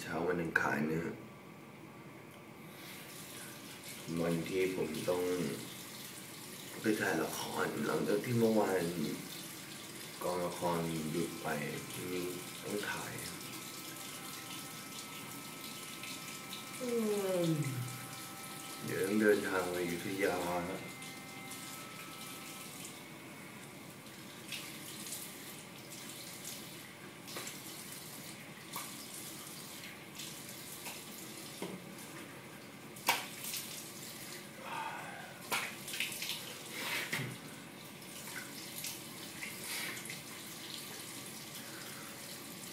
เช้าวันอังคารนะฮะวันที่ผมต้องไปถ่ายละครหลังจากที่เมื่อวานกองละครหยุดไปที่นี้ต้องถ่ายเดี๋ยวต้องเดินทางไปอยุธยาฮะ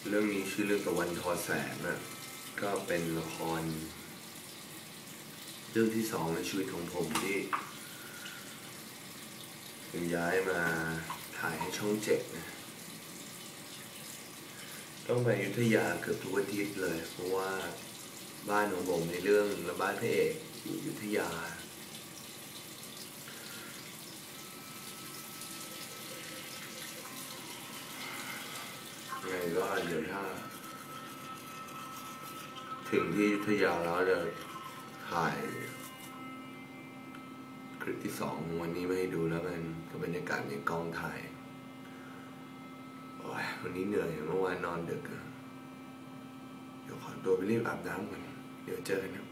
เรื่องนี้ชื่อเรื่องตะวันทอแสงนะก็เป็นละคร เรื่องที่สองในชีวิตของผมที่ผมย้ายมาถ่ายให้ช่องเจ็ดนะต้องไปอยุธยาเกือบทุกอาทิตย์เลย เพราะว่าบ้านของผมในเรื่องและบ้านพระเอกอยู่อยุธยา ไงก็เดี๋ยวถ้า ถึงที่อยุธยาแล้วจะถ่ายคลิปที่สองวันนี้ไม่ให้ดูแล้วกันกับบรรยากาศในกองถ่ายยวันนี้เหนื่อยเมื่อวานนอนดึกอะเดี๋ยวขอตัวไปรีบอาบน้ำก่อนเดี๋ยวเจอกันครับ